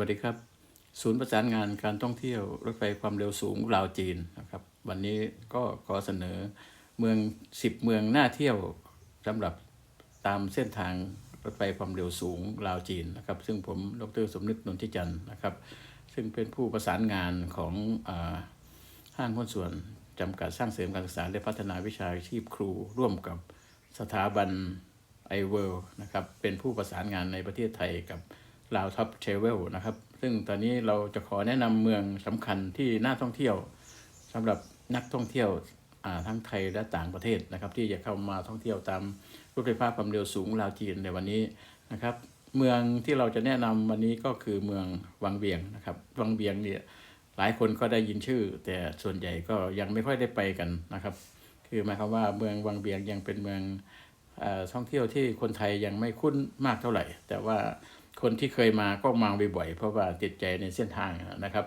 วัสดีครับ ศูนย์ประสานงานการท่องเที่ยวรถไฟความเร็วสูงลาวจีนนะครับ วันนี้ก็ขอเสนอเมือง 10 เมืองน่าเที่ยวสำหรับตามเส้นทางรถไฟความเร็วสูงลาวจีนนะครับ ซึ่งผมดรสมนึกนนทิจันทร์นะครับ ซึ่งเป็นผู้ประสานงานของอห้างหุ้นส่วนจำกัดสร้างเสริมการศึกษาและพัฒนาวิชาชีพครูร่วมกับสถาบันไอเวิลนะครับเป็นผู้ประสานงานในประเทศไทยกับ ลาวท็อปเทเวลนะครับ ซึ่งตอนนี้เราจะขอแนะนำเมืองสำคัญที่น่าท่องเที่ยวสำหรับนักท่องเที่ยวทั้งไทยและต่างประเทศนะครับ ที่จะเข้ามาท่องเที่ยวตามรถไฟฟ้าความเร็วสูงลาวจีนในวันนี้นะครับ เมืองที่เราจะแนะนำวันนี้ก็คือเมืองวังเวียงนะครับวังเวียงเนี่ยหลายคนก็ได้ยินชื่อ แต่ส่วนใหญ่ก็ยังไม่ค่อยได้ไปกันนะครับ คือหมายความว่าเมืองวังเวียงยังเป็นเมืองอท่องเที่ยวที่คนไทยยังไม่คุ้นมากเท่าไหร่ แต่ว่า คนที่เคยมาก็มาบ่อยๆเพราะว่าติดใจในเส้นทางนะครับ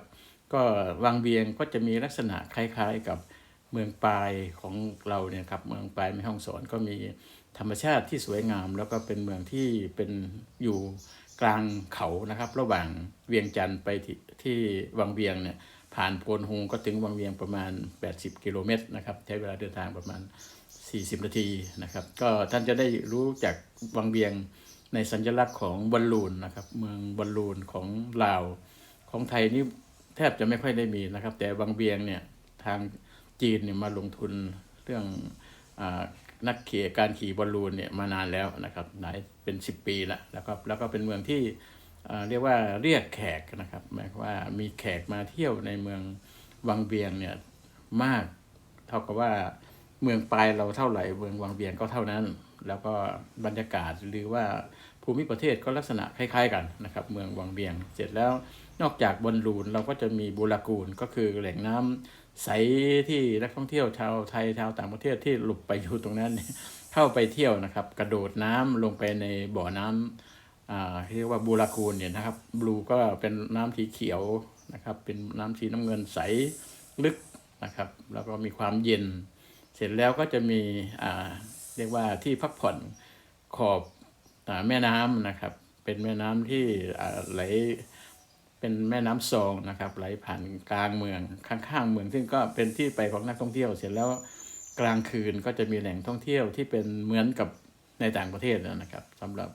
ก็วังเวียงก็จะมีลักษณะคล้ายๆกับเมืองปลายของเราเนี่ยครับเมืองปลายแม่ฮ่องสอนก็มีธรรมชาติที่สวยงาม แล้วก็เป็นเมืองที่เป็นอยู่กลางเขานะครับ ระหว่างเวียงจันทร์ไปที่ที่วังเวียงเนี่ยผ่านโพนฮงก็ถึงวังเวียงประมาณ 80 กิโลเมตรนะครับใช้เวลาเดินทางประมาณ 40 นาทีนะครับ ก็ท่านจะได้รู้จากวังเวียง ในสัญลักษณ์ของบอลลูนนะครับ เมืองบอลลูนของลาวของไทยนี่แทบจะไม่ค่อยได้มีนะครับ แต่วังเวียงเนี่ยทางจีนเนี่ยมาลงทุนเรื่องอนักขี่การขี่บอลลูนเนี่ยมานานแล้วนะครับหลายเป็น 10 ปีล้วแล้วก็แล้วก็เป็นเมืองที่เรียกว่าเรียกแขกนะครับหมายความว่ามีแขกมาเที่ยวในเมืองวังเวียงเนี่ยมาก เท่ากับว่าเมืองปลายเราเท่าไหร่ เมืองวังเวียงก็เท่านั้น แล้วก็บรรยากาศหรือว่าภูมิประเทศก็ลักษณะคล้าย ๆ กันนะครับ เมืองวังเวียง เสร็จแล้วนอกจากบอลลูนเราก็จะมีบูรากูลก็คือแหล่งน้ำใสที่นักท่องเที่ยวชาวไทยชาวต่างประเทศที่หลบไปอยู่ตรงนั้น เข้าไปเที่ยวนะครับ กระโดดน้ำลงไปในบ่อน้ำอ่าเรียกว่าบูรากูลเนี่ยนะครับบลูก็เป็นน้ำสีเขียวนะครับ เป็นน้ำสีน้ำเงินใสลึกนะครับ แล้วก็มีความเย็น เสร็จแล้วก็จะมีอ่า เรียกว่าที่พักผ่อนขอบแม่น้ำนะครับ เป็นแม่น้ำที่ไหลเป็นแม่น้ำซองนะครับ ไหลผ่านกลางเมืองข้างๆเมือง ซึ่งก็เป็นที่ไปของนักท่องเที่ยว เสร็จแล้วกลางคืนก็จะมีแหล่งท่องเที่ยวที่เป็นเหมือนกับในต่างประเทศนะครับสำหรับ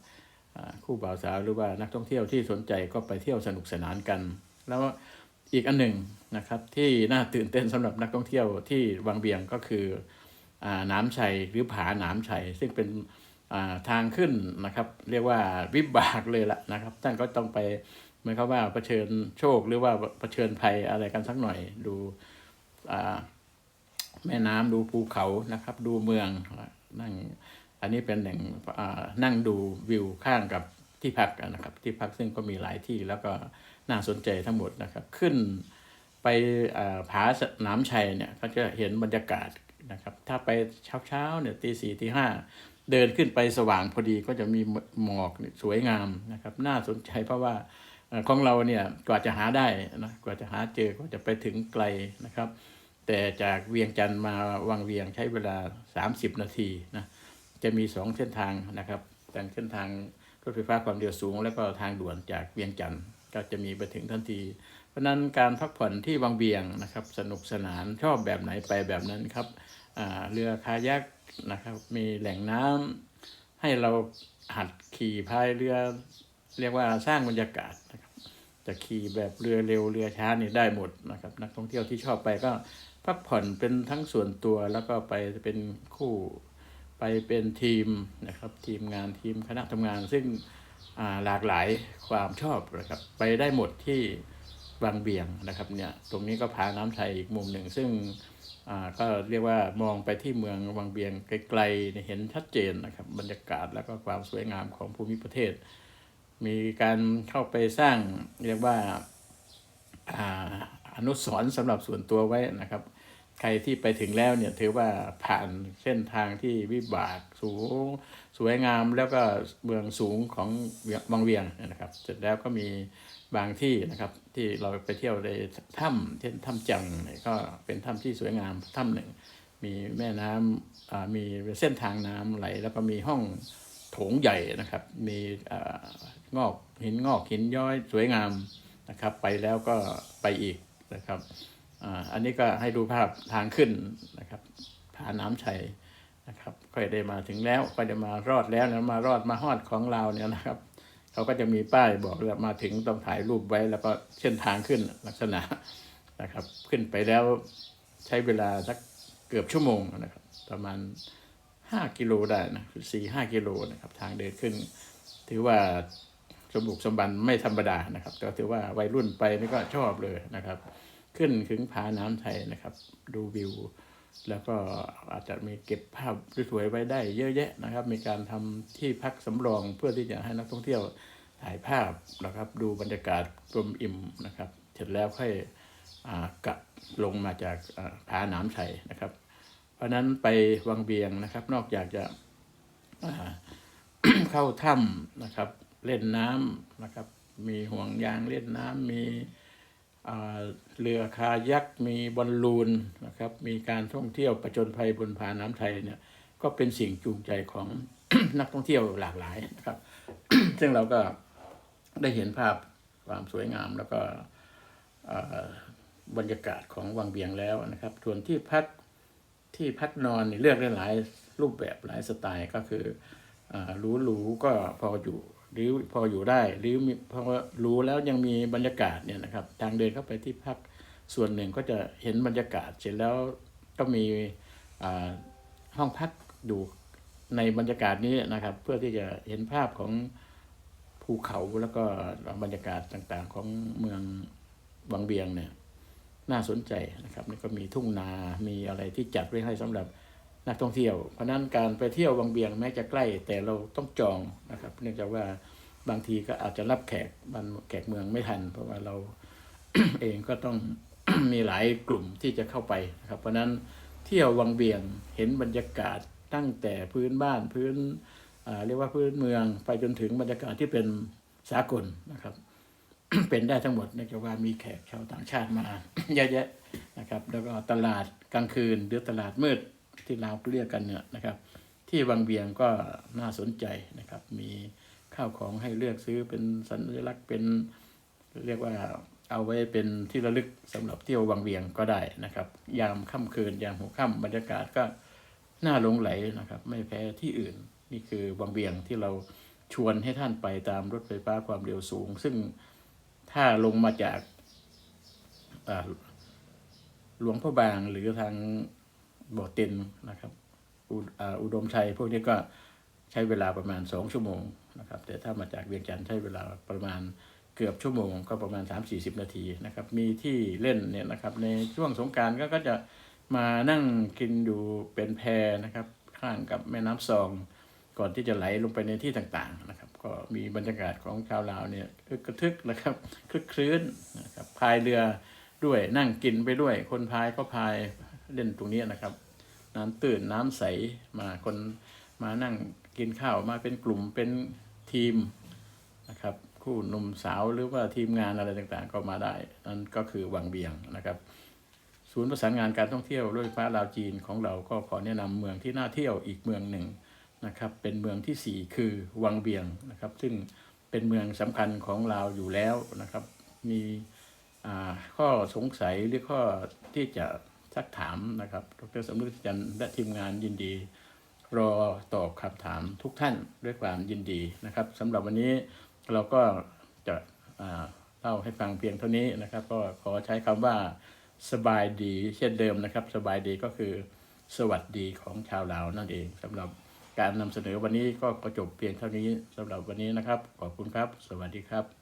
คู่บ่าวสาวหรือว่านักท่องเที่ยวที่สนใจก็ไปเที่ยวสนุกสนานกัน แล้วอีกอันหนึ่งนะครับที่น่าตื่นเต้นสำหรับนักท่องเที่ยวที่วังเบียงก็คือ อาน้ำชัยหรือผาหนามชัย ซึ่งเป็นอ่าทางขึ้นนะครับ เรียกว่าวิบากเลยละนะครับ ท่านก็ต้องไปเหมือนกับว่าเผชิญโชคหรือว่าเผชิญภัยอะไรกันสักหน่อยดูอ่าแม่น้ำดูภูเขานะครับ ดูเมืองนั่งอันนี้เป็นแหล่งอ่านั่งดูวิวข้างกับที่พักนะครับ ที่พักซึ่งก็มีหลายที่แล้วก็น่าสนใจทั้งหมดนะครับ ขึ้นไปอ่าผาสนามชัยเนี่ยก็จะเห็นบรรยากาศ นะครับถ้าไปเช้าๆเนี่ยตีสี่ตีห้าเดินขึ้นไปสว่างพอดีก็จะมีหมอกสวยงามนะครับน่าสนใจเพราะว่าของเราเนี่ยกว่าจะหาได้นะกว่าจะหาเจอกว่าจะไปถึงไกลนะครับ แต่จากเวียงจันทร์มาวังเวียงใช้เวลา 30 นาทีนะจะมี 2 เส้นทางนะครับทางเส้นทางรถไฟฟ้าความเร็วสูง แล้วก็ทางด่วนจากเวียงจันทร์ ก็จะมีไปถึงทันที เพราะนั้นการพักผ่อนที่วังเวียงนะครับสนุกสนานชอบแบบไหนไปแบบนั้นครับเรือคายักนะครับมีแหล่งน้ำให้เราหัดขี่พายเรือ เรียกว่าสร้างบรรยากาศนะครับจะขี่แบบเรือเร็วเรือช้านี่ได้หมดนะครับนักท่องเที่ยวที่ชอบไปก็พักผ่อนเป็นทั้งส่วนตัวแล้วก็ไปเป็นคู่ไปเป็นทีมนะครับทีมงานทีมคณะทำงานซึ่ง หลากหลายความชอบนะครับ ไปได้หมดที่บางเบียงนะครับเนี่ยตรงนี้ก็ผาน้ำไทยอีกมุมหนึ่ง ซึ่งก็เรียกว่ามองไปที่เมืองวังเบียงไกลๆเห็นชัดเจนนะครับบรรยากาศแล้วก็ความสวยงามของภูมิประเทศ มีการเข้าไปสร้างเรียกว่าอ่าอนุสรณ์สำหรับส่วนตัวไว้นะครับ ใครที่ไปถึงแล้วเนี่ยถือว่าผ่านเส้นทางที่วิบากสูงสวยงามแล้วก็เมืองสูงของเวียงเวียงนะครับ เสร็จแล้วก็มีบางที่นะครับ ที่เราไปเที่ยวในถ้ำเช่นถ้ำจังเนี่ยก็เป็นถ้ำที่สวยงามถ้ำหนึ่ง มีแม่น้ำอ่ามีเส้นทางน้ำไหล แล้วก็มีห้องโถงใหญ่นะครับ มีอ่างอกหินงอกหินย้อยสวยงามนะครับ ไปแล้วก็ไปอีกนะครับ อ่าอันนี้ก็ให้ดูภาพทางขึ้นนะครับผาน้ำชัยนะครับก็ได้มาถึงแล้วก็จะมารอดแล้วนะมารอดมาฮอดของเราเนี่ยนะครับเขาก็จะมีป้ายบอกเลยมาถึงต้องถ่ายรูปไว้แล้วก็เส้นทางขึ้นลักษณะนะครับ ขึ้นไปแล้วใช้เวลาสักเกือบชั่วโมงนะครับ ประมาณ 5 กิโลได้นะสี่ห้ากิโลนะครับ ทางเดินขึ้น ถือว่าสมบุกสมบันไม่ธรรมดานะครับก็ถือว่าวัยรุ่นไปนี่ก็ชอบเลยนะครับ ขึ้นถึงผาน้ำไทยนะครับ ดูวิว แล้วก็อาจจะมีเก็บภาพสวยๆไว้ได้เยอะแยะนะครับ มีการทำที่พักสำรองเพื่อที่จะให้นักท่องเที่ยวถ่ายภาพนะครับ ดูบรรยากาศรวมอิ่มนะครับ เสร็จแล้วค่อยกลับลงมาจากผานามชัยนะครับ เพราะนั้นไปวังเบียงนะครับ นอกจากจะเข้าถ้ำนะครับ เล่นน้ำนะครับ มีห่วงยางเล่นน้ำมี เรือคายักมีบอลลูนนะครับมีการท่องเที่ยวประจนภัยบนผาน้ำไทยเนี่ยก็เป็นสิ่งจูงใจของนักท่องเที่ยวหลากหลายนะครับ ซึ่งเราก็ได้เห็นภาพความสวยงามแล้วก็บรรยากาศของวังเบียงแล้วนะครับส่วนที่พักที่พักนอนเลือกได้หลายรูปแบบหลายสไตล์ก็คืออรู้รู้ก็พออยู่ หรือพออยู่ได้ หรือพอรู้แล้วยังมีบรรยากาศเนี่ยนะครับ ทางเดินเข้าไปที่พักส่วนหนึ่งก็จะเห็นบรรยากาศเสร็จแล้วก็มีห้องพักดูในบรรยากาศนี้นะครับ เพื่อที่จะเห็นภาพของภูเขาแล้วก็บรรยากาศต่างๆของเมืองวังเบียงเนี่ยน่าสนใจนะครับนี่ก็มีทุ่งนา มีอะไรที่จัดไว้ให้สำหรับ นักท่องเที่ยว เพราะนั้นการไปเที่ยววังเบียงแม้จะใกล้ แต่เราต้องจองนะครับ เนื่องจากว่าบางทีก็อาจจะรับแขกบ้านแขกเมืองไม่ทัน เพราะว่าเราเองก็ต้องมีหลายกลุ่มที่จะเข้าไปนะครับ เพราะนั้นเที่ยววังเบียงเห็นบรรยากาศตั้งแต่พื้นบ้านพื้นเรียกว่าพื้นเมืองไปจนถึงบรรยากาศที่เป็นสากลนะครับเป็นได้ทั้งหมดเนื่องจากว่ามีแขกชาวต่างชาติมาเยอะแยะนะครับ แล้วก็ตลาดกลางคืนหรือตลาดมืด ที่เราเรียกกันเนี่ยนะครับ ที่วังเบียงก็น่าสนใจนะครับ มีข้าวของให้เลือกซื้อเป็นสัญลักษณ์เป็นเรียกว่าเอาไว้เป็นที่ระลึกสำหรับเที่ยววังเวียงก็ได้นะครับ ยามค่ำคืนยามหัวค่ำบรรยากาศก็น่าหลงไหลนะครับ ไม่แพ้ที่อื่นนี่คือวังเวียงที่เราชวนให้ท่านไปตามรถไฟฟ้าความเร็วสูง ซึ่งถ้าลงมาจากหลวงพ่อบางหรือทาง บ่อเต็นนะครับอุอ่าอุดมชัยพวกนี้ก็ใช้เวลาประมาณ 2 ชั่วโมงนะครับแต่ถ้ามาจากเวียงจันทร์ใช้เวลาประมาณเกือบชั่วโมงก็ประมาณ 3-40 นาทีนะครับมีที่เล่นเนี่ยนะครับในช่วงสงการก็ก็จะมานั่งกินอยู่เป็นแพนะครับข้างกับแม่น้ำซอง ก่อนที่จะไหลลงไปในที่ต่างๆนะครับก็มีบรรยากาศของชาวลาวเนี่ยคึกกระทึกนะครับคลึกคลื้นนะครับพายเรือด้วยนั่งกินไปด้วยคนพายก็พายเล่นตรงนี้นะครับ น้ำตื่นน้ำใสมาคนมานั่งกินข้าวมาเป็นกลุ่มเป็นทีมนะครับคู่หนุ่มสาวหรือว่าทีมงานอะไรต่างๆ ก็มาได้ นั่นก็คือวังเบียงนะครับ ศูนย์ประสานงานการท่องเที่ยวรถไฟฟ้าลาวจีนของเราก็ขอแนะนำเมืองที่น่าเที่ยวอีกเมืองหนึ่งนะครับ เป็นเมืองที่สี่คือวังเบียงนะครับ ซึ่งเป็นเมืองสำคัญของลาวอยู่แล้วนะครับ มีข้อสงสัยหรือข้อที่จะ ซักถามนะครับ ดรสมนึกจันทร์และทีมงานยินดี รอตอบคำถามทุกท่านด้วยความยินดีนะครับสำหรับวันนี้เราก็จะเล่าให้ฟังเพียงเท่านี้นะครับ ก็ขอใช้คำว่าสบายดีเช่นเดิมนะครับ สบายดีก็คือสวัสดีของชาวลาวนั่นเองสำหรับการนำเสนอวันนี้ก็ประจบเพียงเท่านี้สำหรับวันนี้นะครับ ขอบคุณครับ สวัสดีครับ